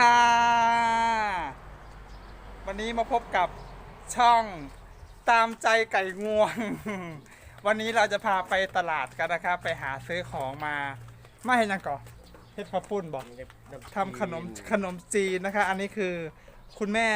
ค่ะ วันนี้มาพบกับช่องตามใจไก่งวง วันนี้เราจะพาไปตลาดกันนะครับ ไปหาซื้อของมา ไม่เห็นยังก่อนเฮ็ดข้าวปุ้นบอกทำขนมขนมจีนนะคะ อันนี้คือคุณแม่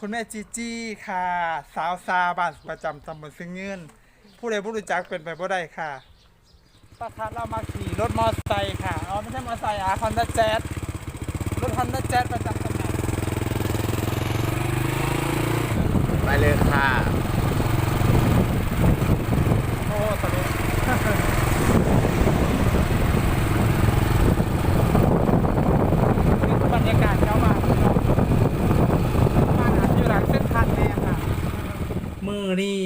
คุณแม่จีจี้ค่ะ สาวซาบ้านประจำตำบลซึ่งเงินผู้ใดผู้รู้จักเป็นไปบ่ได้ค่ะประทัดเรามาขี่รถมอเตอร์ไซค์ค่ะ อ๋อไม่ใช่มอเตอร์ไซค์อะคอนด้าแจ๊ รถฮอนด้าแจ๊ประจำตำแหน่งไปเลยค่ะ โอ้ตลกนี่คือบรรยากาศเช้ามาบ้านอาอยู่หลังเส้นทางแน่ค่ะ มือนี่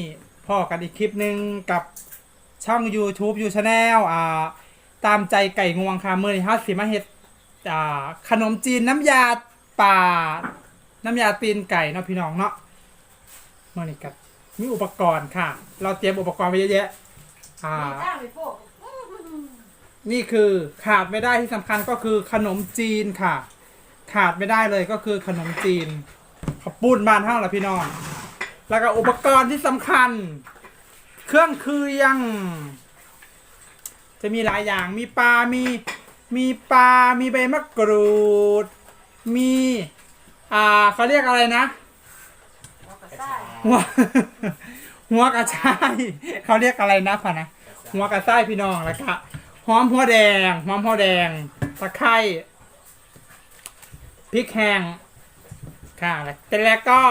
พ่อกันอีกคลิปหนึ่งกับช่อง YouTube ยูชาแนลอ่า ตามใจไก่งวงค่ะมือนี่ฮัสสิมาเฮ็ด ขนมจีนน้ำยาป่า น้ำยาตีนไก่เนาะพี่น้องเนาะมือนี่กับมีอุปกรณ์ค่ะ เราเตรียมอุปกรณ์ไว้เยอะแยะอ่านี่คือขาดไม่ได้ที่สำคัญก็คือขนมจีนค่ะ ขาดไม่ได้เลยก็คือขนมจีนขาวปุ้นบานเท่าละพี่น้องแล้วก็อุปกรณ์ที่สำคัญ เครื่องคือยัง จะมีหลายอย่างมีปลา มี มีปลา มีใบมะกรูด มี อ่าเขาเรียกอะไรนะกระซ่ายหัว หัวกระชายเขาเรียกอะไรนะพะนะ หัวกระชายพี่น้องแล้วก็หอมหัวแดง หอมหัวแดง ตะไคร้พริกแห้งค่ะแต่แล้วก็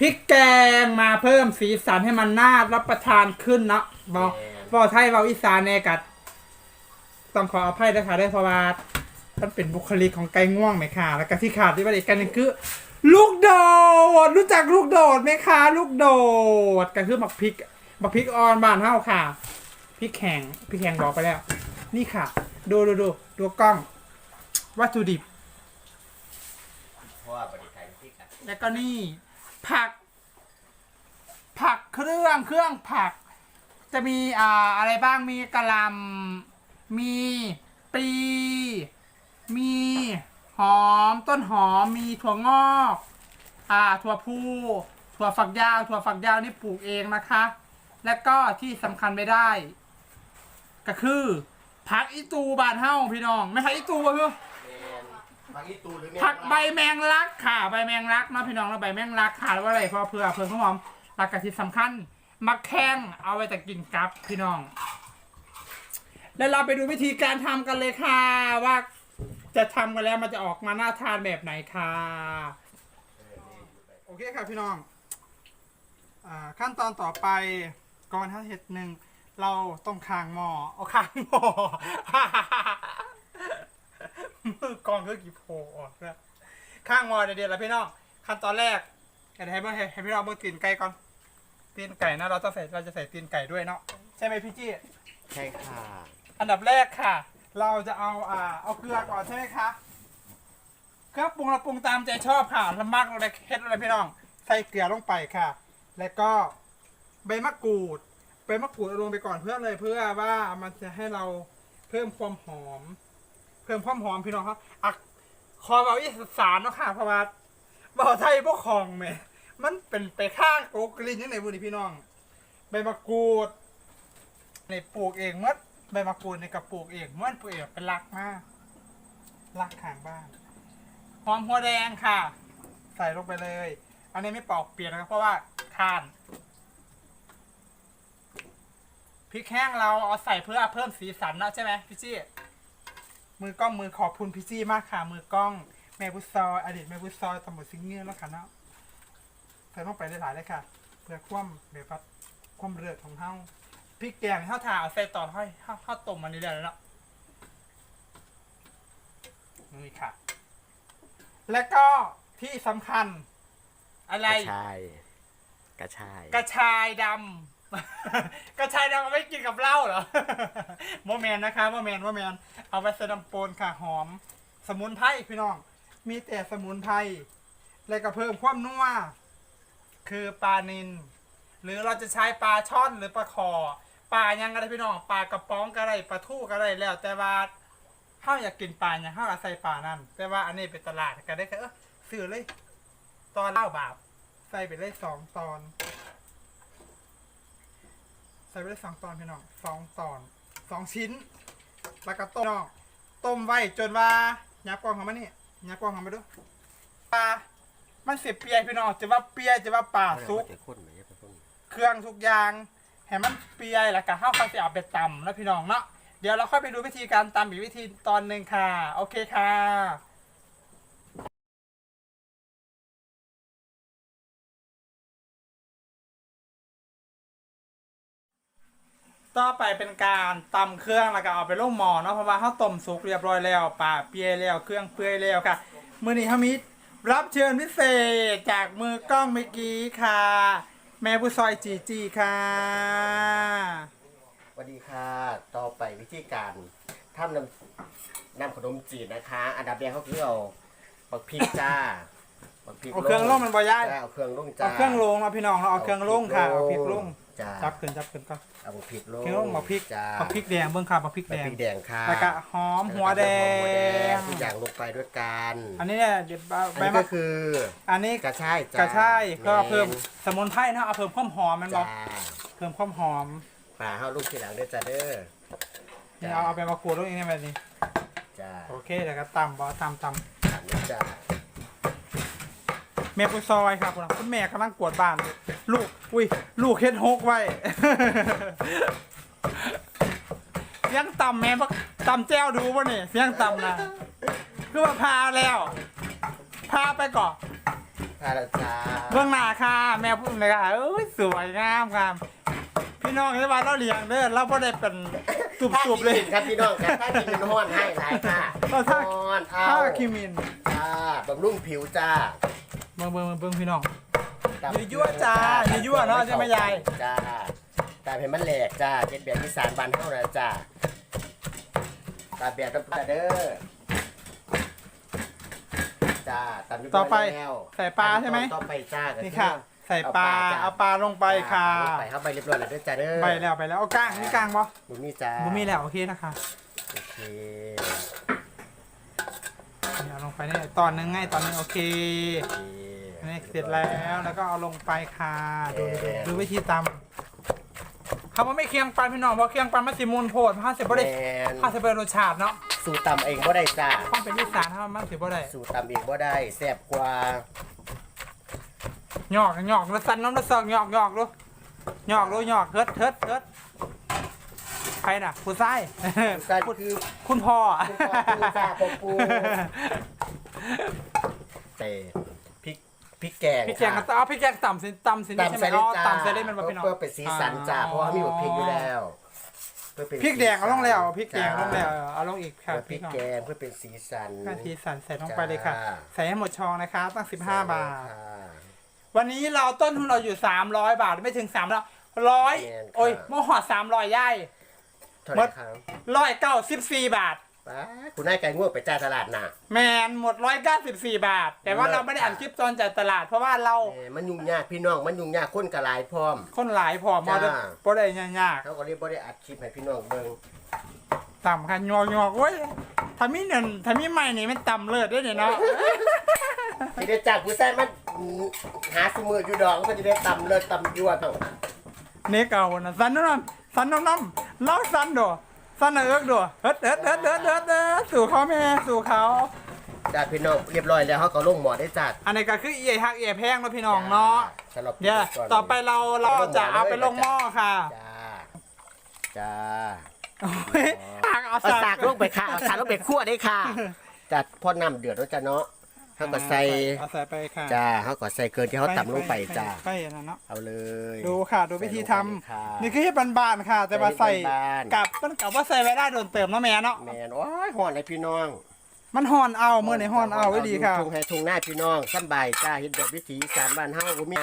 พริกแกงมาเพิ่มสีสันให้มันน่ารับประทานขึ้นเนาะบอกบอกไทยบอกอีสานเนกัด ต้องขออภัยด้วยค่ะด้วยเพราะว่ามันเป็นบุคลิกของไก่ง่วงไหมค่ะ แล้วก็ที่ขาดที่ประเด็นกันหนึงคือ ลูกโดด รู้จักลูกโดดไหมคะลูกโดดก็คือหมักพริกหมักพริกออนบ้านเฮาค่ะพริกแข็งพริกแข็งบอกไปแล้ว นี่ค่ะ ดูดูดูดูกล้อง วัตถุดิบ เพราะว่าบริการที่กันแล้วก็นี่ ผัก ผักเครื่องเครื่องผัก จะมีอ่าอะไรบ้างมีกะหล่ำ มีปลีมีหอมต้นหอมมีถั่วงอก อ่าถั่วพูถั่วฝักยาว ถั่วฝักยาวนี่ปลูกเองนะคะ แล้วก็ที่สำคัญไม่ได้ ก็คือผักอีตูบานเฮ้าพี่น้อง ไม่ผักอีตูป่ะพี่ผักอีตูหรือผักใบแมงลักค่ะ ใบแมงลักเนาะพี่น้องเราใบแมงลักค่ะแล้วว่าอะไรเพราะเพื่อเพื่อข้าวหอมหลักกะที่สำคัญมะแข้งเอาไว้แต่กินกับพี่น้อง แล้วเราไปดูวิธีการทำกันเลยค่ะ ว่าจะทำกันแล้วมันจะออกมาน่าทานแบบไหนค่ะ โอเคค่ะพี่น้องอ่าขั้นตอนต่อไปก่อนถ้าเห็ดหนึ่งเราต้องคางหม้อเอาคางหม้อมือกองก็กี่โผล่ออกนะข้างหม้อเดียวๆแล้วพี่น้องขั้นตอนแรกเดี๋ยวให้เพื่อนให้พี่น้องเบิ่งตีนไก่ก่อนตีนไก่นะเราต้องใส่เราจะใส่ตีนไก่ด้วยเนาะใช่ไหมพี่จี้ใช่ค่ะ อันดับแรกค่ะ เราจะเอาอ่าเอาเกลือก่อนใช่ไหมคะเครื่องปรุงเราปรุงตามใจชอบค่ะลำมากเราได้เฮ็ดอะไรพี่น้อง ใส่เกลือลงไปค่ะ แล้วก็ใบมะกรูดใบมะกรูดลงไปก่อนเพื่อเลยเพื่อว่ามันจะให้เราเพิ่มความหอม เพิ่มความหอมพี่น้องครับอะคอเอาอีสานเนาะค่ะเพราะว่าเบาไทยพวกของแหม่มันเป็นไปข้างโกกลินยังไงบุนี่พี่น้องใบมะกรูดในปลูกเองมื่อ ใบมะกรูดในกระปลูกเองเมื่อปลูกเองเป็นรักมากรักข้างบ้านหอมหัวแดงค่ะ ใส่ลงไปเลย อันนี้ไม่ปอกเปลี่ยนนะครับเพราะว่าทานพริกแห้งเราเอาใส่เพื่อเพิ่มสีสันนะใช่ไหมพี่จี้มือกล้องมือขอบคุณพี่จี้มากค่ะ มือกล้องแม่บุษซอยอดีตแม่บุษซอยตำรวจซิงเงี้ยแล้วค่ะเนาะใส่ลงไปได้หลายเลยค่ะ เพื่อคว่ำแบบว่าคว่ำเลือดของเฮา พริกแกงเฮาถ่าเอาใส่ตอนห้อยเฮาเฮาต้มมันนี่ได้แล้วเนาะนี่ค่ะ แล้วก็ที่สำคัญ อะไร กระชาย กระชาย กระชายดำ กระชายดำเอาไว้กินกับเหล้าเหรอโมแมนนะคะโมแมนโมแมนเอาไว้ใส่น้ำปนค่ะหอม สมุนไพรพี่น้อง มีแต่สมุนไพรแล้วก็เพิ่มความนัวคือปลานิน หรือเราจะใช้ปลาช่อนหรือปลาคอ ปลายังก็ได้พี่น้องปลากระป๋องก็ได้ปลาทู่ก็ได้แล้ว แต่ว่าข้าวอยากกินปลาเนี่ยข้าวอาศัยปลานั่นแต่ว่าอันนี้เป็นตลาดก็ได้แค่เออซื้อเลย ตอนเล่าบาทใส่ไปเลยสองตอน ใส่ไปเลยสองตอนพี่น้องสองตอนสองชิ้น แล้วก็ต้มน้องต้มไว้จนว่ายับกล้องของมันนี่ยับกล้องของมันดูปลามันเสียเปียพี่น้องจะว่าเปียจะว่าปลาซุกเคนไหนจะไปต้นเครื่องทุกอย่าง ให้มันเปียแล้วก็ข้าวข้าวเสียเอาไปตำนะพี่น้องเนาะเดี๋ยวเราค่อยไปดูวิธีการตำอีกวิธีตอนหนึ่งค่ะ โอเคค่ะต่อไปเป็นการตำเครื่องแล้วก็เอาไปลงหม้อเนาะเพราะว่าข้าวต้มสุกเรียบร้อยแล้วปลาเปียแล้วเครื่องเปื่อยแล้วค่ะมื้อนี้เขามีรับเชิญพิเศษจากมือกล้องเมื่อกี้ค่ะ แม่ผู้ซอยจีจีค่ะ สวัสดีค่ะ ต่อไปวิธีการทำน้ำน้ำขนมจีนนะคะ อันดับแรกเขาคือเอาบักพริกจ้าบักพริกเอาเครื่องลงมันบ่ย่าย จ้าเอาเครื่องลงจ้าเอาเครื่องลงเนาะพี่น้องเราเอาเครื่องลงค่ะ เอาพริกลง จ้า จับขึ้นจับขึ้นก่อน เอาบักพริกลงเครื่องลงเอาพริกจ้าเอาพริกแดงเบิ่งค่ะเอาพริกบัแดกงพริกแดงค่ะแล้วก็หอมหัวแดหัวแดงทุกอย่างลงไปด้วยกันอันนี้เนี่ยเดี๋ยวอันใบนี้มะก็คืออันนี้กระชายจ้ากระชายก็เพิ่มแนสมุนไพรนะเอาเพิ่มความหอมมันบอจ้ากเพิ่มความหอมปลาเข้าลูกทีหลังเด้อจ้าเด้อนี่เอาเอาไปมากรูดตรงนี้แบบนี้จ้าโอเคเดี๋ยวก็ตำบอตำตอันนี้จ้าำ แม่ปุยซอยครับคุณน่ะคุณแม่กำลังกวาดบ้านอยู่ลูก อุ้ย ลูกเฮ็ดหกไว้ เสียงต่ำแม่บักต่ำแจ้วดูป่ะนี่เสียงต่ำนะคือว่าพาแล้ว พาไปก่อนพาราจ้าเบื้องหน้าค่ะ แม่พูดเลยค่ะเอ้ยสวยงามครับพี่น้องที่ว่าเราเลี้ยงเด้อเราบ่ได้เป็นตุบๆเลยครับพี่น้องครับถ้ากินเป็นห้อนให้หลายค่ะเอาถ้าห้อนเอาถ้าคิมินจ้าบำรุงผิวจ้า เบิ่งเบิ่งเบิ่งพี่น้อง ตับยั่วๆจ้ายั่วๆเนาะใช่ไหมยาย จ้าตาเห็นมันแหลกจ้าเจ็ดแบบที่สารบานเท่านะจ้าตาแบบต้องตาเด้อจ้าตามเรียบร้ต่ออยไปแล้วใส่ปลาใช่ไหม ต่อไปจ้าก็นี่อค่ะ ใส่ปลาจ้เอาปลาลงไปค่ะเอาปลาลงไปเข้าไปเรียบร้อยแล้วเด้อจ้าเด้อไปแล้วไปแล้วเอาก้างนี่ก้างบ่บุมีจ้าบ่มีแล้วโอเคนะคะโอเคนี่เอาลงไปนี่ตอนหนึงไงตอนหนึงโอเค โอเค นี่เสร็จแล้วแล้วก็เอาลงไปค่ะดูดูดูวิธีตำคำว่าไม่เคียงปันพี่น้องเพราะเคียงปันมันสิมูลโพดเพราะสิบ่ได้แมนข้าวสิบ่ได้รสชาติเนาะสูตรตำเองบ่ได้จ้าความเป็นอีสานถ้ามันสิบ่ได้สูตรตำเองบ่ได้แซ่บกว่าหยอกหยอกแล้วสั่นน้ำแล้วซอกหยอกหยอกดูหยอกดูหยอกเฮิดเฮิดเฮิดใครน่ะผู้ชายก็คือ คุณพ่อคุณพ่อปูจ้าพ่อปูแต่ พริกพริกแกงพี่แจงก็ค่ะเอาพี่แจงต่ำสิต่ำสินี่ใช่ตำไหมใส่อ๋เลยอจ้าต่ำใส่เลยมันมาพี่น้อง เพื่อเป็นสีสันจ้าเพราะว่ามีบทพริกอยู่แล้วเพื่อเป็นพริกแดงเอาลงแล้วพริกแดงจ้าลงแล้วเอาลงอีกค่ะเพื่อพริพี่กน้องแกงเพื่อเป็นสีสันหน้าที่สั่นใส่ลงไปเลยค่ะ จ้า ใส่ให้หมดชองนะคะ ตั้ง 15 บาท ค่ะ วันนี้เราต้นทุนเราอยู่ 300 บาทไม่ถึง300ร้อยแม่นค่ะ โอ้ยเมื่อหอด300ย่ายเท่าไหร่ครับร้อยเก้าสิบสี่บาท ป้าคุณนายไก่ง่วงไปจ่ายตลาดน่ะแมนหมดร้อยเก้าสิบสี่บาท แต่ว่าเลิศเราไม่ได้อ่านคลิปตอนจ่ายตลาด เพราะว่าเราแหมมันยุ่งยากพี่น้องมันยุ่งยากคนกระลายพร้อม คนหลายพอมาด้วยจ้าบ่ได้ยากเขาก็เรียกบ่ได้อัดคลิปให้พี่น้องเบิ่งๆต่ำค่ะงอกงอกๆเว้ยถ้ามีเงินถ้ามีใหม่นี่มันต่ำเลิศด้วยเนี่ยเนาะที่ได้จากผู้ชายมันหาสมืออยู่ดอกมันจะได้ตำเลิศตำยั่วต้อง เนกเอานะสันน้ำสันน้ำน้ำเล่าสันดู สันเอิกดูเฮ็ดเฮ็ดเฮ็ดเฮ็ดเฮ็ดเฮ็ดสู่เขาแม่สู่เขา จ้าพี่น้องเรียบร้อยแล้วเขาก็ลงหมอได้จัดอันนี้ก็คือเอียฮักเอียแพงเนาะพี่น้องเนาะสำหรับเดี๋ยวต่อไปเราเราจะเอาไปลงหม้อค่ะจ้าจ้าโอ้ยหักเอาเอาสัสากลงไปค่ะเอาสากลงไปคั่วได้ค่ะจัดพอน้ำเดือดแล้วจ้ะเนาะ เขาก็ใส่เอาใส่ไปค่ะจ้าเขาก็ใส่เกินที่เขาตำลงไปจ้าไปอันนั้นเนาะเอาเลยดูค่ะ ดูวิธีทใส่ลงไปเลยค่ะำนี่คือให้บานๆค่ะ แต่ว่าใส่ใส่ให้บานๆกับมันกับว่าใส่ไว้ได้โดนเติมเนาะแม่เนาะแมนโอ้ยห่อนเลยพี่น้อง มันห่อนเอาเมื่อในห่อนเอาไว้ดีค่ะทุ่งให้ทุ่งหน้าพี่น้องสำบายจ้าเฮ็ดแบบวิถีอีสานบ้านเฮาบ่มี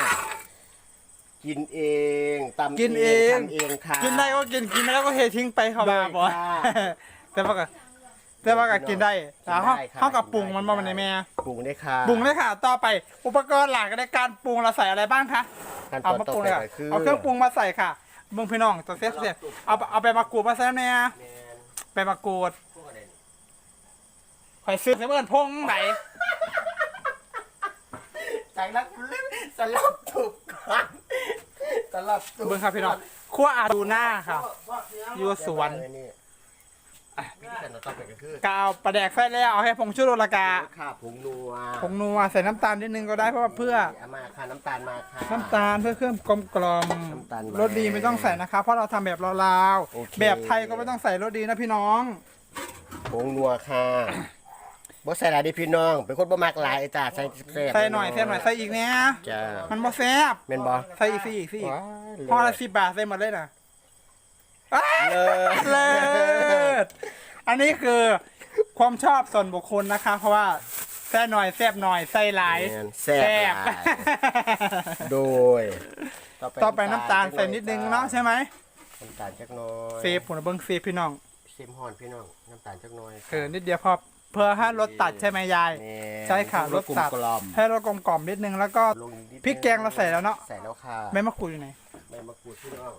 กินเองตำกินเองทำเองค่ะกินได้ก็กินกินไม่ได้ก็เททิ้งไปเขาบ้าบ่ได้ค่ะแต่ว่าก็ แต่ว่าก็กินได้แต่เขากินได้ค่ะเขากับปรุงมันบ่กิมันนในได้แม่ปรุงได้ค่ะปรุงเลยค่ะ ต่อไปอุปกรณ์หลักในการปรุงเราใส่อะไรบ้างคะขั้นตเอาอนมาต่อปรุงไปเลยค่ะก็คือเอาเครื่องปรุงมาใส่ค่ะเบิ่งพี่น้องตัวเซฟเซฟเอาเอาไปมากรูดมาใส่แม่แม่นไปมากรูดพวกอะไรข่อยซื้อเสมอพงไหนใจรักเล่นสลับถูกกันสลับถูกเบิ่งครับพี่น้องขั้วอาดูหน้าค่ะ อยู่สวนนี่วิ ธีการเราต้องเป็นก็คือกาวปลาแดกใส่แล้วเอาให้ผงชูรสละกาข้าผงนัวผงนัวใส่น้ำตาลนิดนึงก็ได้เพราะว่าเพื่อเอามาค่ะน้ำตาลมาค่ะ น้ำตาลเพื่อเครื่องกลมกล่อมน้ำตาลรสดีไม่ต้องใส่นะคะ เพราะเราทำแบบลาวโอเค ๆแบบไทยก็ไม่ต้องใส่รสดีนะพี่น้อง ผงนัวค่ะบ่ใส่หลายเดิพี่น้อง เป็นคนบ่มักหลายจ้าใส่แซ่บใส่หน่อยใส่หน่อยใส่อีกเนี้ยจ้ามันบ่แซ่บแม่นบ่ใส่อีกสิอีกสิอีกว้ายพอละสิบบาทใส่หมดเลยนะอ้าเลิศเลิศ อันนี้คือความชอบส่วนบุคคลนะคะ เพราะว่าแซ่บหน่อยแซ่บหน่อยใส่หลายแม่นแซ่บหลาย โดยต่อไปน้ำตาลใส่นิดนึงเนาะใช่ไหมน้ำตาลจักหน้อยเซฟผมเบิ้งเซฟพี่น้องเซมฮอนพี่น้องน้ำตาลจักหน้อยเออนิดเดียวพอเพื่อให้รสตัดใช่ไหมยาย แม่นใช่ค่ะรสตัดกลมให้รสกลมกล่อมนิดนึงแล้วก็ลงอีนิดนึงพริกแกงเราใส่แล้วเนาะใส่แล้วค่ะ แม่มะกรูดอยู่ไหน ใบมะกรูดพี่น้อง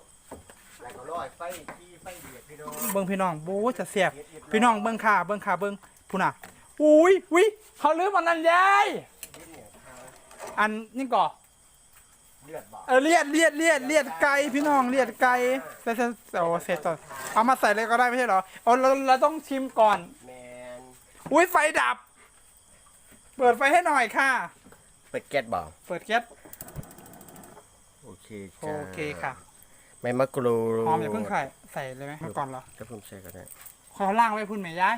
แล้วก็รอยไฟที่ไฟ เดือดพี่น้องเบิ้งพี่น้องบู๊จะเสียบพี่น้องเบิ้งค่ะเบิ้งค่ะเบิ้งพูน่ะอุ้ยอุ้ยเขาลืมอันนั้นยายอันนี่ก่อเลือดบอกเออเลียดเลียดเลียดเลียดไก่พี่น้องเลียดไก่ใส่ใส่ใส่โอ้เสร็จต่อเอามาใส่เลยก็ได้ไม่ใช่เหรอเอาเราเราต้องชิมก่อนแมนอุ้ยไฟดับ เปิดไฟให้หน่อยค่ะ เปิดแก๊สบอกเปิดแก๊สโอเคโอจ้าเคค่ะใบมะกรูดหอมอย่าเพิ่งใส่ ใส่เลยไหมมาก่อนเหรอจะเพิ่มใส่ก็ได้ขอล่างไว้พุ่นแม่ย้าย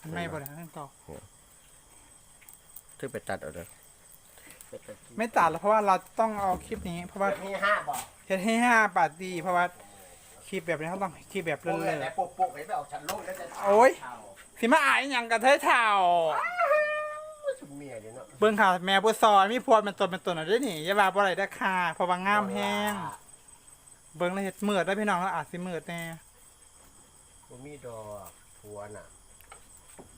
มันไม่บ่ได้นั่นต่อถึงไปตัดเอาเด้อไปตัดที่ไม่ตัดแล้วเพราะว่าเราต้องเอาคลิปนี้ เพราะว่าแบบนี้ห้าบอกเฮ็ดให้ห้าปาร์ตี้เพราะว่าคลิปแบบนี้เขาต้องคลิปแบบโอ้เรื่ยอยแล้วปุ๊บปุ๊บให้ไปเอาชั้นลงแล้วจะโอ้ยๆสิมาอายหยังกับเธอเท่าชุมเมียเดี๋ยวเนาะเบิ่งข่าวแม่ผู้ซอยมีพวดเป็นตัวเป็นตัวหน่อยด้วยนี่อย่าว่าบ่ได้เด้อค่ะเพราะว่างามแฮง เบิ่งแล้วเฮ็ดมืดได้อพี่น้องแล้วอาจสิมืดแน่บ่มีดอกผัวน่ะ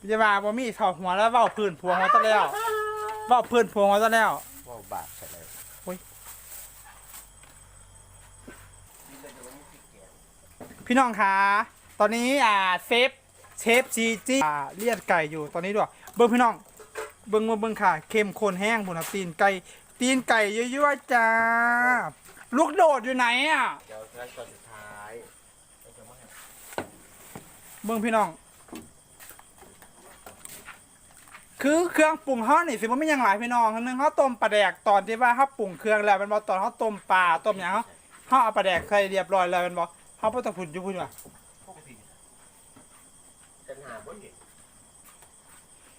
อย่าว่าบ่มีเข้าหัวแล้วเว้าพื้นพวงหัวซะแล้วเว้าพื้นพวงหัวซะแล้วว่าบาปใช่เลยโอ้ยพี่น้องคะตอนนี้อ่าเซฟเชฟจีจีอ่าเลียดไก่อยู่ตอนนี้ด้วยเบิ้งพี่น้องเบิ้งเบิ้งเบิ้งค่ะเข้มข้นแห้งบุญนะตีนไก่ตีนไก่ยั่วๆจ้า ลูกโดดอยู่ไหนอะเดี๋ยวขั้นตอนสุดท้ายเราจะมาให้เบิ้งพี่น้อง คือเครื่องปรุงเขานี่สิมันไม่ยังหลายพี่น้องอันนึงเขาต้มปลาแดกตอนที่ว่าเขาปรุงเครื่องแล้วเป็นบอตอนเขาต้มปลาต้มอย่างเขาเขาเอาปลาแดกใส่เรียบร้อยแล้วเป็นบอเขาพอตะพุ่นอยู่พุ่นว่ะพวกผิดปัญหาบ่เห็น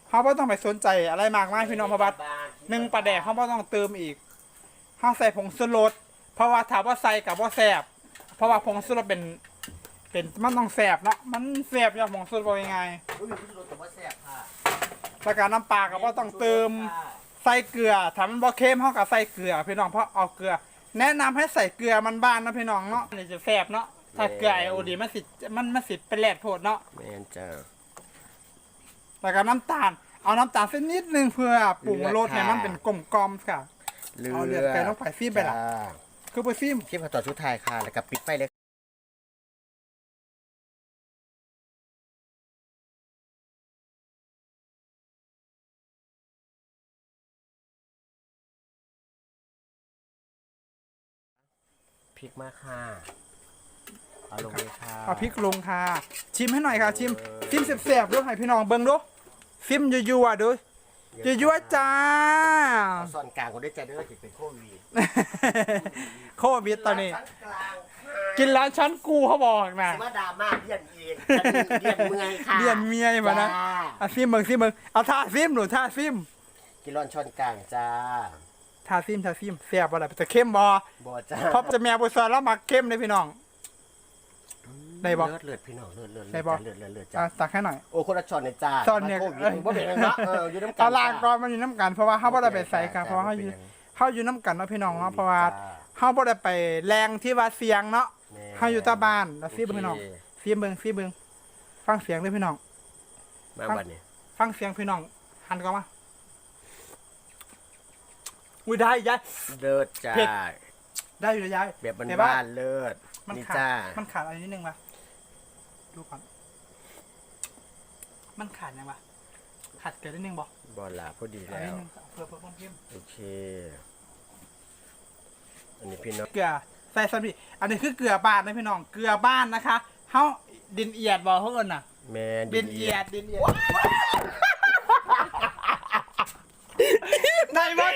เขาไ่ต้องไปสนใจอะไรมากมายพี่น้องเพราะว่าหนึ่งปลาแดกเขาบ่ต้องเติมอีกเขาใส่ผงชูรส เพราะว่าถามว่าใส่กับว่าแสบเพราะว่าผงชูรสเป็นเป็นมันต้องแสบเนาะมันแสบอย่างผงชูรสเป็นยังไงอุ้ยพี่รถแต่ว่าแซ่บค่ะแล้วการน้ำปลากับว่าต้องเติมใส่เกลือถ้ามันบ่เค็มเขากับใส่เกลือพี่น้องเพราะเอาเกลือ แนะนำให้ใส่เกลือมันบ้านนะพี่น้องเนาะนี่จะแสบเนาะถ้าเกลือไอโอดีมันสิมันมันสิเป็นแหลดโพดเนาะแมนจ้าแล้วก็น้ำตาล เอาน้ำตาลสักนิดนึงเพื่อปรุงรสให้เลือดค่ะมันเป็นกลมกลอมค่ะเอาเลือดไก่ลงไปซีมไปล่ะจ้า คือไปซิมคลิปต่อชุดไทายค่ะ แล้วก็ปิดไฟเลยพริกมาค่ะเอาลงเลยค่ะเอาพริกลงค่ะ ชิมให้หน่อยค่ะ ชิมชิมเสียบๆด้วยให้พี่น้องเบิ่งดูซิมยั่วๆดูยั่ วๆจ้า เอาซ่อนกลางคนได้ใจเด้อจิเป็นโควิดโควิดตอนนี้ชั้กลางกินร้านชั้นกูเขาบอกนะสิมาดราม่าเลียนเองเลียนเมื่อยค่ะเลียนเมียมานะจ้าอะซิมเบิ่งซิมเบิ่งเอาท่าซิมหนูท่าซิมกินร้อนช้อนกลางจ้าท่าซิมท่าซิมเสียบอะไรจะเข้มบ่บ่จ้าเพราะจะแม่บุษราแล้วมักเข้มเลยพี่น้อง ได้บ่เลือดเลือดพี่น้องเลือดเลือดได้บ่ เลือดเลือดเลือดอะจ้าตักให้หน่อย โอ้คนละช้อนในจ้าช้อนเนี่ยมาโควิดบ่เป็นเนาะเอออยู่น้ำกันเอาล่างก่อนมันอยู่น้ำกันเพราะว่าเขาบ่ได้ไปใส่กันเพราะว่าเขาอยู่เขาอยู่น้ำกันเนาะพี่น้องเนาะเพราะว่าเขาบ่ได้ไปแรงที่ว่าเสียงเนาะเขาอยู่ใต้บ้านแล้วซิมเบิ่งพี่น้องโเคซีเบิงซีเบิงฟังเสียงด้วยพี่น้อง มาบัดนี้ฟังเสียงพี่น้องหันกลันมาอุ้ยได้ยาย เลิศจ้าเผ็ด ได้อยู่เลยยายแบบแต่ว่าบ้านๆเลิศมันนี่ขาดจ้ามันขาดอะไรนิดนึงวะ ดูก่อน มันขาดยังวะขาดเกินนิดนึงบอกบอลลาพอดีแล้ว เพื่อเพื่อเพิ่มโอเค อันนี้พี่น้องเกลือใส่ซาบิอันนี้คือเกลือบ้านนะพี่น้อง เกลือบ้านนะคะเฮาดินเอียดบอกเขาเอิญน่ะ แมนดินเอียดดินเอียดไงมัน